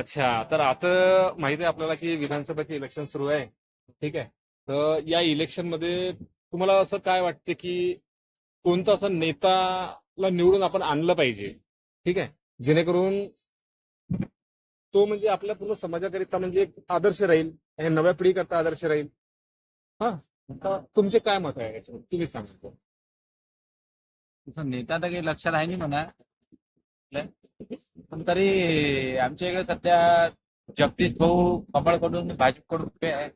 अच्छा तर आता माहिती आहे आपल्याला की विधानसभेचे इलेक्शन सुरू आहे. ठीक आहे? तर या इलेक्शनमध्ये तुम्हाला असं काय वाटते की कोणता असा नेताला निवडून आपण आणलं पाहिजे? ठीक आहे? जेणेकरून तो म्हणजे आपल्या पूर्ण समाजाकरिता म्हणजे एक आदर्श राहील आणि नव्या पिढीकरता आदर्श राहील. हा? तुमचे काय मत आहे याच्यावर? तुम्ही सांगतो नेता तर काही लक्षात आहे नाही म्हणा. पण तरी आमच्या इकडे सध्या जगदीश भाऊ कमळकडून भाजपकडून उभे आहे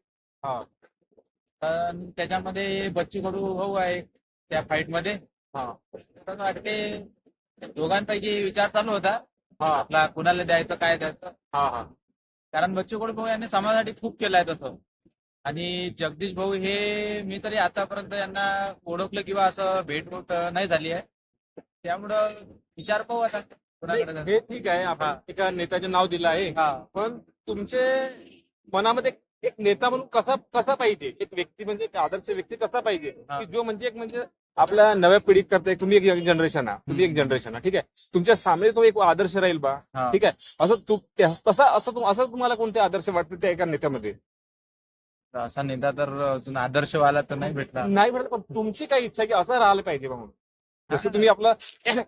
हा. पण त्याच्यामध्ये बच्चू कडू भाऊ आहे त्या फाईटमध्ये. हा. तर वाटते दोघांपैकी विचार चालू होता. हा. आपला कुणाला द्यायचं काय द्यायचं. हा हा. कारण बच्चू कडू भाऊ यांनी समाजासाठी खूप केलं आहे तसं. आणि जगदीश भाऊ हे मी तरी आतापर्यंत यांना ओळखलं किंवा असं भेट नाही झाली आहे. त्यामुळं विचार पाहू आता. कुणाकडे. हे ठीक आहे आपण एका नेत्याचे नाव दिलं आहे. हा. पण तुमचे मनामध्ये एक नेता म्हणून कसा कसा पाहिजे? एक व्यक्ती म्हणजे एक आदर्श व्यक्ती कसा पाहिजे? हा. की जो म्हणजे एक म्हणजे आपल्या नव्या पिढीत करते तुम्ही एक जनरेशन आहात तुम्ही एक. जनरेशन आहे ठीक आहे? तुमच्या सामने तो एक आदर्श राहील बा. हा. ठीक आहे? असं तू त्या- तसा असं तुम- असं तुम्हाला कोणते आदर्श वाटते त्या एका नेत्यामध्ये? असा नेता तर अजून आदर्शवाला तर नाही भेटला नाही म्हणत पण तुमची काय इच्छा आहे की असं राहिलं पाहिजे बा म्हणून. जसं तुम्ही आपलं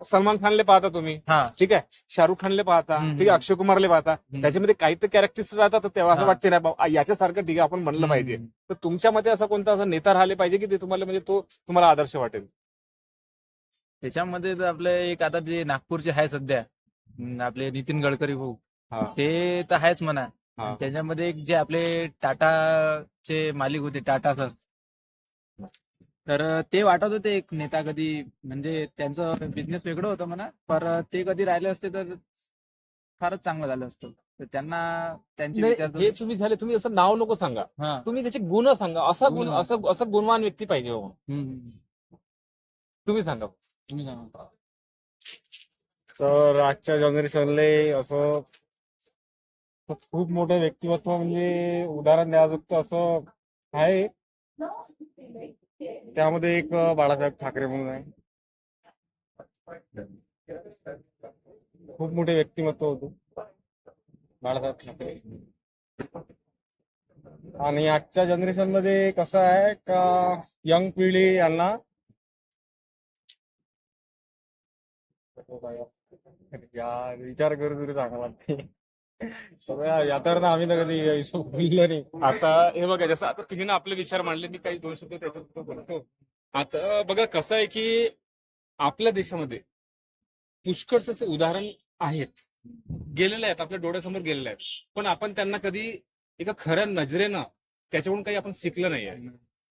सलमान खानले पाहता तुम्ही हा ठीक आहे शाहरुख खानले पाहता. ठीक आहे अक्षय कुमारले पाहता त्याच्यामध्ये काही तर कॅरेक्टर्स राहतात तर तेव्हा असं. वाटते ना याच्यासारखं ठीक आहे आपण म्हणलं पाहिजे. तर तुमच्या मते असा कोणता असा नेता राहिले पाहिजे की ते तुम्हाला म्हणजे तो तुम्हाला आदर्श वाटेल त्याच्यामध्ये आपले एक आता जे नागपूरचे आहे सध्या आपले नितीन गडकरी भाऊ. ते तर आहेच म्हणा. त्याच्यामध्ये एक जे आपले टाटाचे मालिक होते टाटा सर तर ते वाटत होते एक नेता कधी म्हणजे त्यांचं बिझनेस वेगळं होतं म्हणा पर ते कधी राहिले असते तर फारच चांगलं झालं असतं. तर त्यांना त्यांचे हे तुम्ही झाले तुम्ही असं नाव नको सांगा. हा. तुम्ही त्याचे गुण सांगा. असा गुण गुण. असं असं गुणवान व्यक्ती पाहिजे. हम्म. तुम्ही सांगा. तुम्ही सांगा. तर आजच्या जनरेशनले असं खूप मोठं व्यक्तिमत्व म्हणजे उदाहरण द्यायचं असं आहे. त्यामध्ये एक बाळासाहेब ठाकरे म्हणून आहे. खूप मोठे व्यक्तिमत्व होते. बाळासाहेब ठाकरे. आणि आजच्या जनरेशनमध्ये कसं आहे का यंग पिढी यांना विचार करू तरी चांगला वाटते सगळ्या यातर ना आम्ही कधी बोललो नाही. आता हे बघा जसं आता तुम्ही ना आपले विचार मांडले मी काही दोन शब्द त्याच्यात बोलतो. आता बघा कसं आहे की आपल्या देशामध्ये पुष्कळसे असे उदाहरण आहेत. गेलेले आहेत आपल्या डोळ्यासमोर गेलेले आहेत. पण आपण त्यांना कधी एका खऱ्या नजरेनं त्याच्याकडून काही आपण शिकलं नाही आहे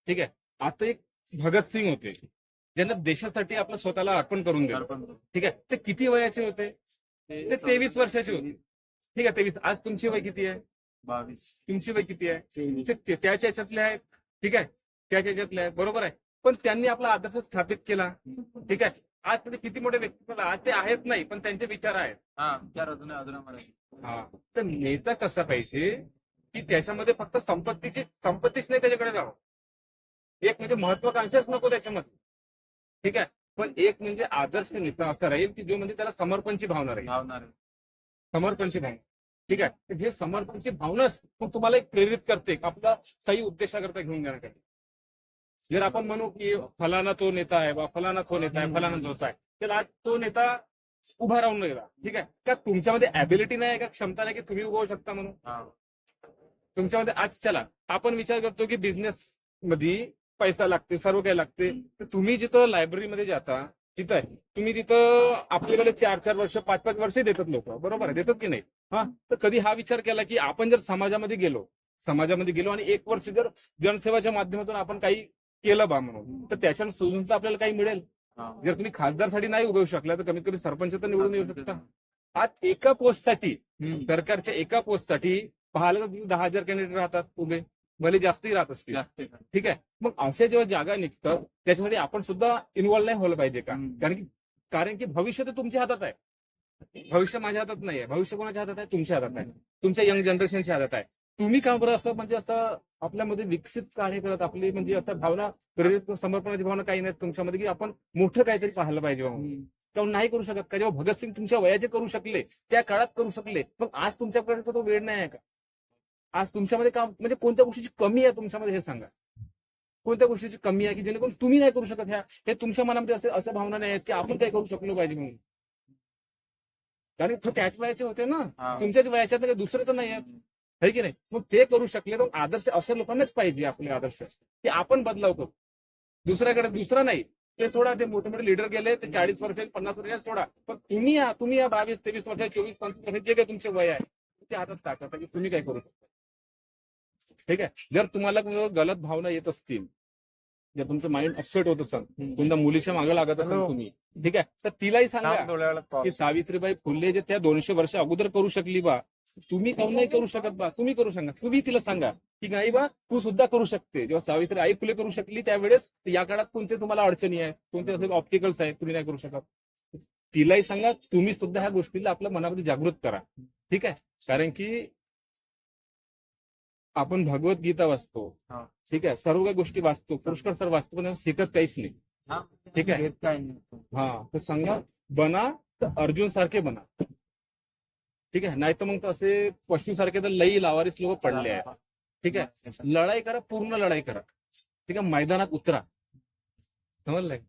ठीक आहे? आता एक भगतसिंग होते. ज्यांना देशासाठी आपलं स्वतःला अर्पण करून दिलं. ठीक आहे? ते किती वयाचे होते? ते तेवीस वर्षाचे होते. ठीक आहे तेवीस. आज तुमची वय किती आहे? बावीस. तुमची वय किती आहे? ते- त्याच्या याच्यातले आहेत. ठीक आहे? त्याच्या याच्यातले आहेत. बरोबर आहे. पण त्यांनी आपला आदर्श स्थापित केला. ठीक आहे? आज ते किती मोठे व्यक्ती आज ते आहेत नाही पण त्यांचे विचार आहेत. हा विचार अजून हा. तर नेता कसा पाहिजे? की त्याच्यामध्ये फक्त संपत्तीची संपत्तीच नाही त्याच्याकडे जावं. एक म्हणजे महत्वाकांक्षाच नको त्याच्यामध्ये. ठीक आहे? पण एक म्हणजे आदर्श नेता असा राहील की जो म्हणजे त्याला समर्पणची भावना राहील. समर्पणची भावना. ठीक आहे? हे समर्पणची भावनाच मग तुम्हाला एक प्रेरित करते आपला सही उद्देशाकरता घेऊन जाण्यासाठी. जर आपण म्हणू की फलाना तो नेता आहे बा फलाना तो नेता आहे फलाना तोच आहे तर आज तो नेता उभा राहून गेला ठीक आहे? का तुमच्यामध्ये ऍबिलिटी नाही का क्षमता नाही की तुम्ही उभं होऊ शकता म्हणून? तुमच्यामध्ये आज चला आपण विचार करतो की बिझनेस मध्ये पैसा लागते सर्व काही लागते तर तुम्ही जिथं लायब्ररीमध्ये जाता तिथं आहे. तुम्ही तिथं आपल्याकडे चार चार वर्ष पाच पाच वर्ष देतात लोक. बरोबर आहे. देतात की नाही? हा. तर कधी हा विचार केला की आपण जर समाजामध्ये गेलो समाजामध्ये गेलो आणि एक वर्ष जर जनसेवाच्या माध्यमातून आपण काही केलं बा म्हणून तर त्याच्यानं सोडून तर आपल्याला काही मिळेल? जर तुम्ही खासदारसाठी नाही उभे होऊ शकला तर कमीत कमी सरपंच तर निवडून येऊ शकता. आज एका पोस्टसाठी सरकारच्या एका पोस्टसाठी पाहायला तर तुम्ही दहा हजार कॅन्डिडेट राहतात उभे. भले जास्तही राहत असतील. ठीक आहे? मग अशा जेव्हा जागा निघतात त्याच्यामध्ये आपण सुद्धा इन्व्हॉल्व नाही व्हायला पाहिजे का. कारण की कारण की भविष्य तर तुमच्या हातात आहे. भविष्य माझ्या हातात नाही आहे. भविष्य कोणाच्या हातात आहे? तुमच्या हातात आहे तुमच्या यंग जनरेशनच्या हातात आहे. तुम्ही का बरं असं म्हणजे असं आपल्यामध्ये विकसित कार्य करत आपली म्हणजे असं भावना प्रेरित समर्पणाची भावना काही नाही तुमच्यामध्ये की आपण मोठं काहीतरी पाहायला पाहिजे तेव्हा नाही करू शकत का? जेव्हा भगतसिंग तुमच्या वयाचे करू शकले त्या काळात करू शकले मग आज तुमच्यापर्यंत तो वेळ नाही आहे का? आज तुमच्यामध्ये काम म्हणजे कोणत्या गोष्टीची कमी आहे तुमच्यामध्ये हे सांगा. कोणत्या गोष्टीची कमी आहे की जेणेकरून तुम्ही नाही करू शकत ह्या हे तुमच्या मनामध्ये असे असं भावना नाही आहेत की आपण काय करू शकलो पाहिजे म्हणून. कारण तो त्याच वयाचे होते ना. तुमच्याच वयाच्यात काही दुसरे तर नाही आहेत. है की नाही? मग ते करू शकले तर आदर्श अशा लोकांनाच पाहिजे आपले आदर्श. की आपण बदलाव करू. दुसऱ्याकडे दुसरा नाही. ते सोडा ते मोठे मोठे लिडर गेले ते चाळीस वर्ष पन्नास वर्ष सोडा. पण तुम्ही या तुम्ही या बावीस तेवीस वर्ष चोवीस पंचवीस वर्ष जे काही तुमचे वय आहे ते हातात टाका. की तुम्ही काय करू शकता? ठीक आहे? जर तुम्हाला गलत भावना येत असतील जर तुमचं माइंड अपसेट होत असेल कोणत्या मुलीच्या मागे लागत असाल. तुम्ही ठीक आहे? तर तिलाही सांगा. की सावित्रीबाई फुले जे त्या दोनशे वर्ष अगोदर करू शकली बा तुम्ही काऊन नाही करू शकत बा? तुम्ही करू सांगा. तुम्ही तिला सांगा की नाही बा तू सुद्धा करू शकते. जेव्हा सावित्री आई फुले करू शकली त्यावेळेस या काळात कोणते तुम्हाला अडचणी आहे कोणते ऑप्टिकल्स आहेत? तुम्ही नाही करू शकत. तिलाही सांगा तुम्ही सुद्धा ह्या गोष्टीला आपल्या मनामध्ये जागृत करा. ठीक आहे? कारण की आपण भगवद्गीता वाचतो. हा. ठीक आहे? सर्व काही गोष्टी वाचतो. पुष्कळ सर वाचतो पण शिकत काहीच नाही. ठीक आहे. हा. तर सांगा बना तर अर्जुन सारखे बना. ठीक आहे? नाही तर मग असे पशु सारखे तर लई लावारीस लोक पडले आहेत. ठीक आहे? लढाई करा पूर्ण लढाई करा. ठीक आहे? मैदानात उतरा. समजलंय?